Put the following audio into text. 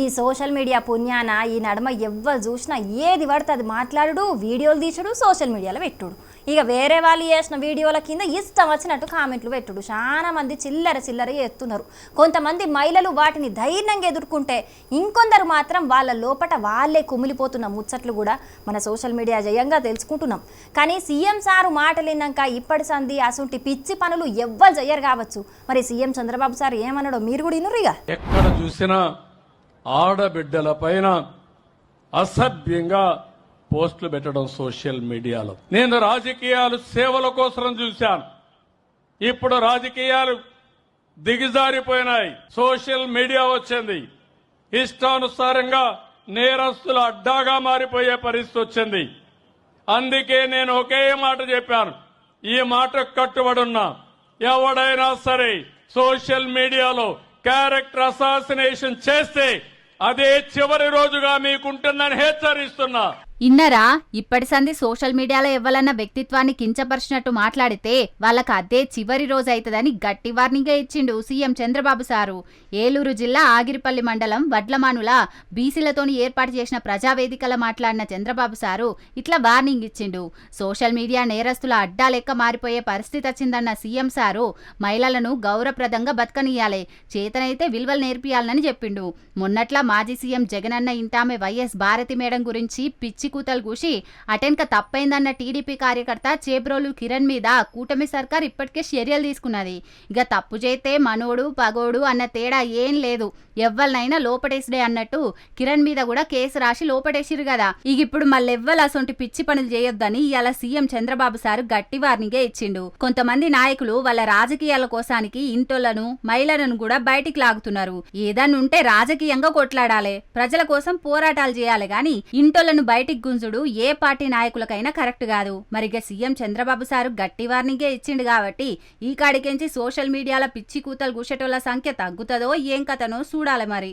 ఈ social media పుణ్యాన ఈ నడమ ఎవ్వరు చూసినా ఏది పడితే అది మాట్లాడుడు వీడియోలు తీసుడు సోషల్ మీడియాలో పెట్టుడు. ఇక వేరే వాళ్ళు చేసిన వీడియోల కింద ఇష్టం వచ్చినట్టు కామెంట్లు పెట్టుడు. చాలా మంది చిల్లర చిల్లర ఎత్తున్నారు కొంతమంది మహిళలు వాటిని ధైర్యంగా ఎదుర్కొంటే ఇంకొందరు మాత్రం వాళ్ళ లోపట వాళ్ళే కుమిలిపోతున్న ముచ్చట్లు కూడా మన సోషల్ మీడియా జయంగా తెలుసుకుంటున్నాం. కానీ సీఎం సారు మాటలిన్నాక ఇప్పటి సంది అసంటి పిచ్చి పనులు ఎవ్వరు చెయ్యరు కావచ్చు. మరి సీఎం చంద్రబాబు సార్ ఏమన్నాడో మీరు కూడా ఇనురిగా ఎక్కడ చూసినా ఆడబిడ్డల పైన అసభ్యంగా పోస్టులు పెట్టడం సోషల్ మీడియాలో. నేను రాజకీయాలు సేవల కోసం చూశాను. ఇప్పుడు రాజకీయాలు దిగజారిపోయినాయి. సోషల్ మీడియా వచ్చింది. ఇష్టానుసారంగా నేరస్తుల అడ్డాగా మారిపోయే పరిస్థితి వచ్చింది. అందుకే నేను ఒకే మాట చెప్పాను. ఈ మాట కట్టుబడున్నా ఎవడైనా సరే సోషల్ మీడియాలో క్యారెక్టర్ అసాసినేషన్ చేస్తే అదే చివరి రోజుగా మీకుంటుందని హెచ్చరిస్తున్నా. ఇన్నరా ఇప్పటి సంది సోషల్ మీడియాలో ఇవ్వాలన్న వ్యక్తిత్వాన్ని కించపరిచినట్టు మాట్లాడితే వాళ్ళకి అదే చివరి రోజు అవుతుందని గట్టి వార్నింగే ఇచ్చిండు సీఎం చంద్రబాబు సారు. ఏలూరు జిల్లా ఆగిరిపల్లి మండలం వడ్లమానుల బీసీలతోని ఏర్పాటు చేసిన ప్రజావేదికలో మాట్లాడిన చంద్రబాబు సారు ఇట్లా వార్నింగ్ ఇచ్చిండు. సోషల్ మీడియా నేరస్తుల అడ్డా లెక్క మారిపోయే పరిస్థితి వచ్చిందన్న సీఎం సారు మహిళలను గౌరవప్రదంగా బతకనియాలే చేతనైతే విలువలు నేర్పియాలని చెప్పిండు. మొన్నట్లా మాజీ సీఎం జగనన్న ఇంటామె వైఎస్ భారతి మేడం గురించి పిచ్చి కూతలు కూసి అటెన్క తప్పైందన్న టీడీపీ కార్యకర్త చేబ్రోలు కిరణ్ మీద కూటమి సర్కార్ ఇప్పటికే చర్యలు తీసుకున్నది. ఇక తప్పు చేస్తే మనోడు పగోడు అన్న తేడా ఏం లేదు. ఎవ్వరినైనా లోపటేసుడే అన్నట్టు కిరణ్ మీద కూడా కేసు రాసి లోపటేసిరు కదా ఇక ఇప్పుడు మళ్ళెవ్వలు అసొంటి పిచ్చి పనులు చేయొద్దని ఇలా సీఎం చంద్రబాబు సారు గట్టి వార్నింగే ఇచ్చిండు. కొంతమంది నాయకులు వాళ్ళ రాజకీయాల కోసానికి ఇంటోళ్ళను మహిళలను కూడా బయటికి లాగుతున్నారు. ఏదన్నుంటే రాజకీయంగా కొట్లాడాలి. ప్రజల కోసం పోరాటాలు చేయాలి గాని ఇంటోళ్ళను బయటికి గుంజుడు ఏ పార్టీ నాయకులకైనా కరెక్ట్ కాదు. మరిగా సీఎం చంద్రబాబు సారు గట్టి వార్నింగే ఇచ్చిండు కాబట్టి ఈ కాడికెంచి సోషల్ మీడియాలో పిచ్చి కూతలు గుషేటోళ్ళ సంఖ్య తగ్గుతుందో ఏం కథనో చూడాలి మరి.